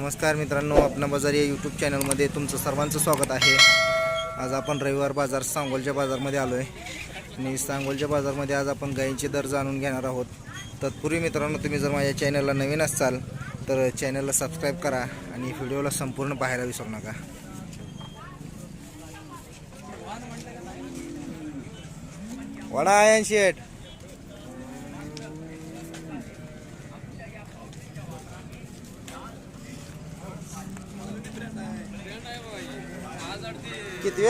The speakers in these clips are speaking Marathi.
नमस्कार मित्रांनो अपना बाजार या यूट्यूब चॅनलमध्ये तुमचं सर्वांचं स्वागत आहे. आज आपण रविवार बाजार सांगोलच्या बाजारमध्ये आलो आहे आणि सांगोलच्या बाजारमध्ये आज आपण गायींचे दर जाणून घेणार आहोत. तत्पूर्वी मित्रांनो तुम्ही जर माझ्या चॅनलला नवीन असाल तर चॅनलला सबस्क्राईब करा आणि व्हिडिओला संपूर्ण पाहायला विसरू नका. वडा आयन शेठ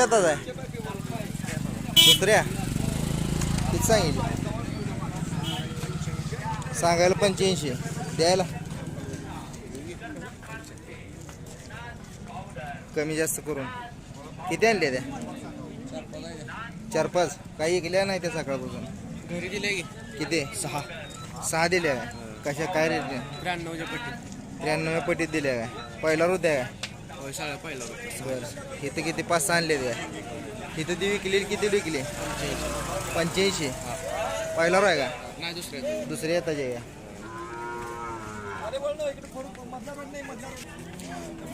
वेळात आहे. दुसऱ्या? किती सांगितलं? सांगायला पंच्याऐंशी. द्यायला. कमी जास्त करून. किती आणले त्या? चार पाच. काही ऐकल्या नाही त्या सकाळपासून? घरी दिले की. किती? सहा. सहा दिल्या काय? कशा? काय रेट त्र्याण्णवच्या पट्टी त्र्याण्णव पटीत दिल्या काय? पहिला होत्या काय? होय शाळा पहिला बरं. इथं किती? पाच सहा आणले काय? इथं ती विकली किती विकली? पंच्याऐंशी. पहिला आहे का? नाही दुसऱ्या दुसरे येताचे का?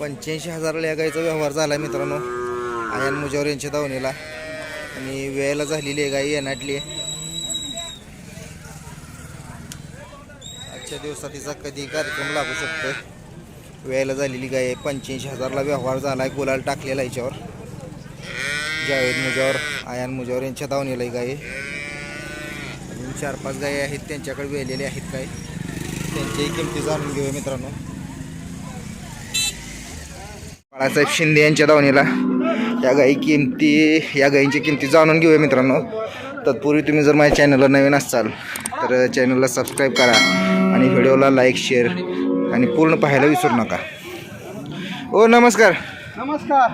पंच्याऐंशी हजाराला या गाईचा व्यवहार झाला मित्रांनो. आयन मुजावर यांच्या दावणीला. आणि वेळेला झालेली आहे गाई येणाटली आजच्या दिवसात तिचा कधी कार्यक्रम लागू शकतो वेळेला झालेली गाय आहे. पंच्याऐंशी हजारला व्यवहार झाला आहे. गुलाल टाकलेला आहे याच्यावर. जावेद मुजावर आयान मुजावर यांच्या दावणीला ही गाय अजून चार पाच गायी आहेत त्यांच्याकडे वेलेले आहेत काय. त्यांच्याही किमती जाणून घेऊया मित्रांनो. बाळासाहेब शिंदे यांच्या दावणीला या गाई किमती या गायींची किमती जाणून घेऊया मित्रांनो. तत्पूर्वी तुम्ही जर माझ्या चॅनलला नवीन असाल तर चॅनलला सबस्क्राईब करा आणि व्हिडिओला लाईक शेअर आणि पूर्ण पाहायला विसरू नका. ओ नमस्कार. नमस्कार.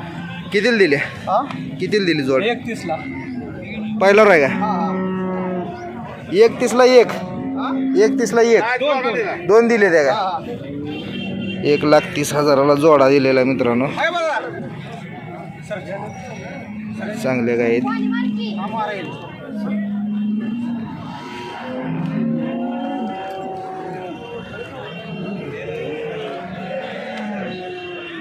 कितीला दिले? हा? कितीला दिली जोड? एकतीसला. पहिल्यावर आहे का? हा एकतीसला एक. एकतीसला एक. दोन दिले. त्या का? एक लाख तीस हजाराला जोडा दिलेला आहे मित्रांनो चांगले आहेत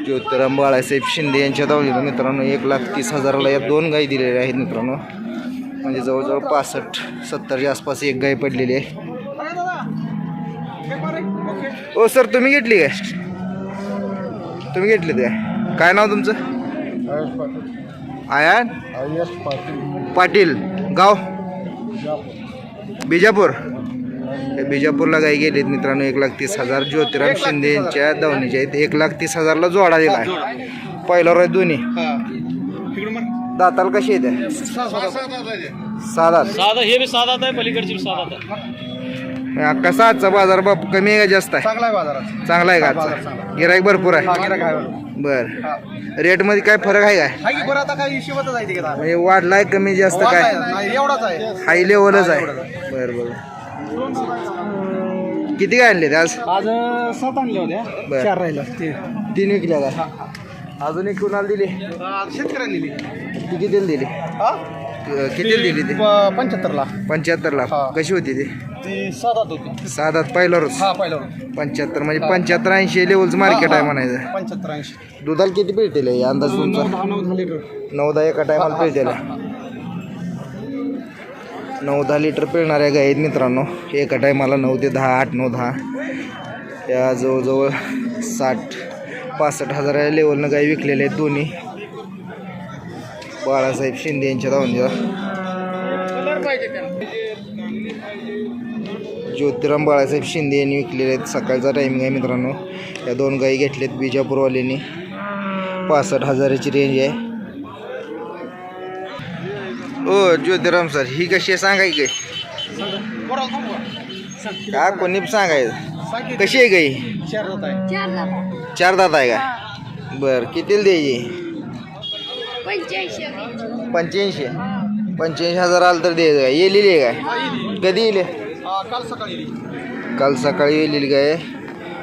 ज्योतिराम बाळासाहेब शिंदे यांच्या दावणीला मित्रांनो एक लाख तीस हजाराला या दोन गायी दिलेल्या आहेत मित्रांनो. म्हणजे जवळजवळ पासष्ट सत्तरच्या आसपास एक गाय पडलेली आहे. ओ सर तुम्ही घेतली काय? तुम्ही घेतली ते? काय नाव तुमचं? आयान? पाटील. गाव? बिजापूर. हे बिजापूरला गाई गेलीत मित्रांनो एक लाख तीस हजार. ज्योतिराम शिंदे यांच्या दावणीच्या आहेत एक लाख तीस हजारला जोडा दिला आहे. पहिला रोज दोन्ही. दाताल कशी येते साधात साधा हे बी साधा आहे पलीकडची साधा आहे. कसा आजचा बाजार बाप कमी आहे का जास्त आहे? चांगला आहे बाजारात. चांगला आहे का. गिराईक भरपूर आहे. बर. रेटमध्ये काय फरक आहे काय बरं आता काय हिशोबातच आहे वाढलाय कमी जास्त काय? नाही एवढाच आहे. हाय लेवलच आहे. बर बर. किती काय आणले आज? आज सात आणले होत्या बरं. चार राहिल्या ते. तीन विकल्या का अजून एक कुणाला दिली? शेतकऱ्यांनी दिली. ती कितीला दिली? हा? क- कितीला दिली ती? पंच्याहत्तरला. पंच्याहत्तरला. हा. कशी होती ती? ती साधात होती. साधात पहिला रोज. हा पहिला पंच्याहत्तर म्हणजे पंच्याहत्तर ऐंशी लेवलचं मार्केट आहे म्हणायचं. पंच्याहत्तर ऐंशी. दुधाला किती पिळतील हे अंदाज तुमचा? नऊ दहा लिटर नऊ दहा एका टायमाला पिळतील नऊ दहा लिटर पिळणाऱ्या गाई आहेत मित्रांनो. एका टायमाला नऊ ते दहा आठ नऊ दहा. या जवळजवळ साठ पासष्ट हजारा लेवलनं गाय विकलेल्या आहेत दोन्ही. बाळासाहेब शिंदे यांच्या धावणीला ज्योतिराम बाळासाहेब शिंदे यांनी विकलेले आहेत. सकाळचा टायमिंग आहे मित्रांनो. या दोन गाई घेतल्यात बिजापूरवाल्यांनी. पासष्ट हजाराची रेंज आहे. ओ ज्योतिराम सर ही कशी आहे सांगाय काय का कोणी सांगायचं कशी आहे गाई? चार जात आहे चार दात आहे का? बर कितीला द्यायची? पंच्याऐंशी पंच्याऐंशी? हज़ार आलं तर द्यायचं काय? येलेली आहे काय? कधी येईल? काल सकाळी दिली. काल सकाळी येलेली गाय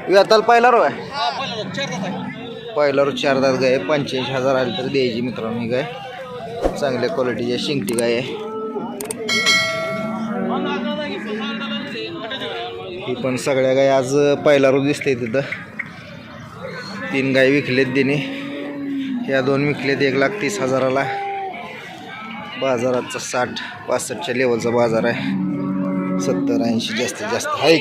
व्यताल पहिला रो आहे. हा पहिला जात, चार जात आहे. पहिला रोज चार दात गाय पंच्याऐंशी हज़ार आली तर द्यायची मित्रांनो गाय चांगल्या क्वालिटीची शिंगटी गाय आहे. ही पण सगळ्या गाय आज पहिला रोज दिसते तिथं. तीन गाय विकलेत दिने या दोन विकलेत एक लाख तीस हजाराला. बाजाराचा साठ पासष्टच्या लेवलचा बाजार आहे. सत्तर ऐंशी जास्तीत जास्त. आहे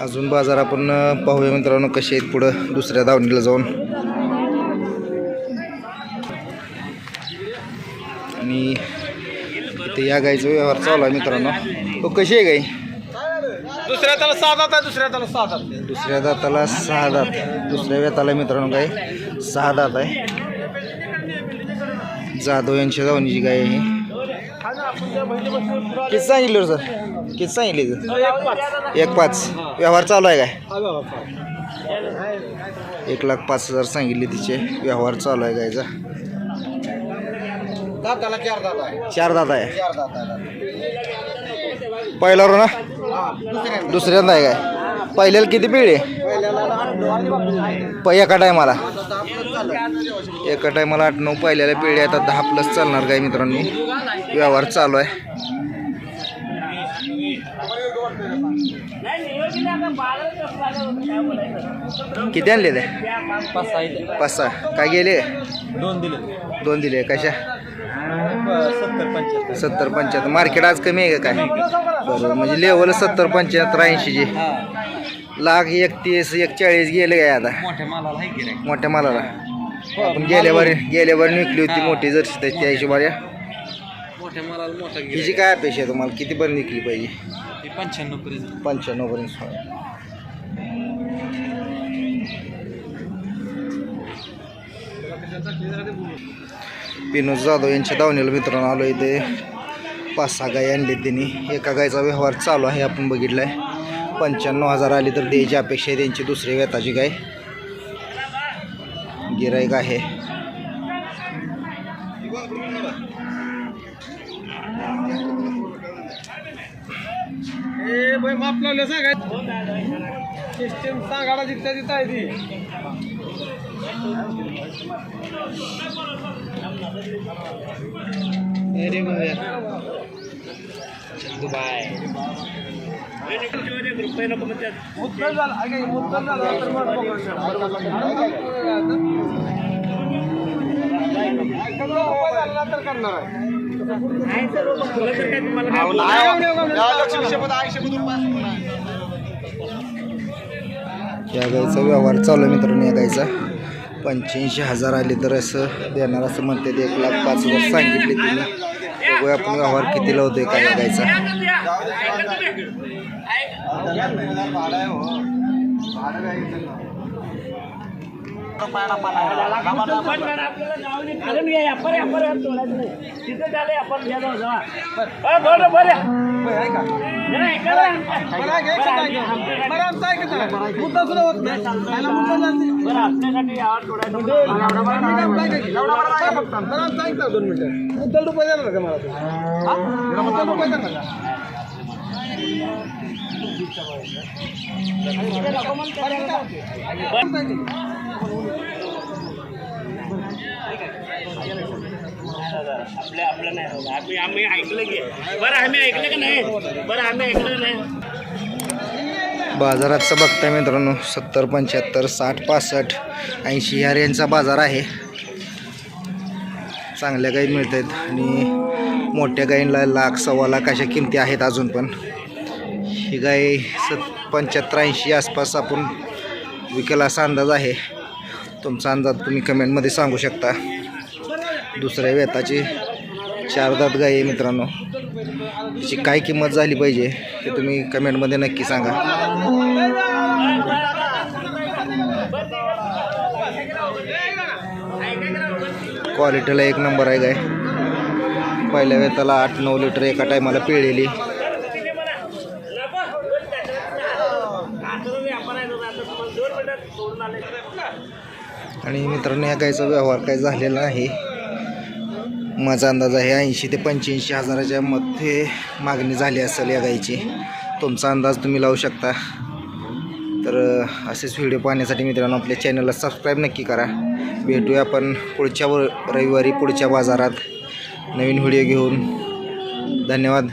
अजून बाजार आपण पाहूया मित्रांनो कसे आहेत पुढं दुसऱ्या दावणीला जाऊन. आणि इथे या गाईचा व्यवहार चालू आहे मित्रांनो. तो कशी आहे गाई? दुसऱ्या त्याला सात आहे दुसऱ्या त्याला सात आहे दुसऱ्या दाताला सहा दात. दुसऱ्या वेताला मित्रांनो गाय सहा दात आहे. जाधव यांच्या जावणीची गाय आहे ही. किती सांगितलं सर? किती सांगितले सर एक पाच. व्यवहार चालू आहे काय? एक लाख पाच हजार सांगितले तिचे. व्यवहार चालू आहे गायचा दाताला चार दात आहे. चार दात आहे. चार दात आहे. पहिला रो ना? दुसऱ्यांदा. आहे काय? पहिल्याला किती पिढी आहे प एका टायमाला एका टायमाला आठ नऊ पहिल्याला पिढी आता दहा प्लस चालणार काय मित्रांनो? व्यवहार चालू आहे. किती आणले ते? पाच सहा पाच सहा. काय गेले? दोन दिले. दोन दिले. कशा? सत्तर पंच्याहत्तर. मार्केट आज कमी आहे का काय? बरोबर म्हणजे लेवल सत्तर पंच्याहत्तर ऐंशीचे लाख एकतीस एकचाळीस गेले काय आता? मोठ्या मालाला मालाला. आपण गेल्यावर गेल्यावर विकली होती मोठी जर्सी त्या हिशोबाने. हिची काय अपेक्षा आहे तुम्हाला? किती पर्यंत विकली पाहिजे. पंच्याण्णव पर्यंत. पंच्याण्णव पर्यंत. विनोद जाधव यांच्या दावणीला मित्रांनो आलो इथे. पाच सहा गाय आणली त्यांनी. एका गायचा व्यवहार चालू आहे आपण बघितला आहे पंच्याण्णव हजार आली तर द्यायची अपेक्षा आहे त्यांची दुसरी वेताची गाय. गिराईक आहे. माप तिथं आहे ती. अरे मुद्दल झाला अगे मुद्दल झाला तर मग बघा. तर करणार आहे. या गायचा व्यवहार चालू आहे मित्रांनो या गायचा पंच्याऐंशी हजार आले तर असं देणार असं म्हणते ते एक लाख पाच हजार सांगितले तिने. बघूया आपण व्यवहार कितीला होतोय काय या गायचा मुद्दा सुद्धा होत नाही. खायला मुद्दा जाते. ऐका दोन मिनिटं. मुद्दल रुपये देणार का मला? मुद्दल रुपये देणार का? आपल्या आपलं नाही आम्ही आम्ही ऐकलं की बरं आम्ही ऐकलं का नाही? बरं आम्ही ऐकलं नाही. बाजाराचं बघताय मित्रांनो सत्तर पंच्याहत्तर साठ पासष्ट ऐंशी ह्या रेंजचा बाजार आहे. चांगल्या गाई मिळत आहेत आणि मोठ्या गाईंना लाख सव्वा लाख अशा किमती आहेत अजून पण. ही गाय सत पंच्याहत्तर ऐंशी आसपास आपण विकेल असा अंदाज आहे. तुमचा अंदाज तुम्ही कमेंटमध्ये सांगू शकता. दुसऱ्या वेताची चार दात गाय आहे मित्रांनो. तिची काय किंमत झाली पाहिजे ते तुम्ही कमेंटमध्ये नक्की सांगा. क्वालिटीला एक नंबर आहे गाय पहिल्या वेताला आठ नऊ लिटर एका टायमाला पिळलेली. आणि मित्रांनो या गायचा व्यवहार काय झालेला नाही. माझा अंदाज आहे ऐंशी ते पंच्याऐंशी हजाराच्या मध्ये मागणी झाली असेल या गाईची. तुमचा अंदाज तुम्ही लावू शकता. तर असेच व्हिडिओ पाहण्यासाठी मित्रांनो आपल्या चॅनलला सबस्क्राईब नक्की करा. भेटूया आपण पुढच्या व रविवारी पुढच्या बाजारात. नवीन व्हिडिओ घेऊन. धन्यवाद.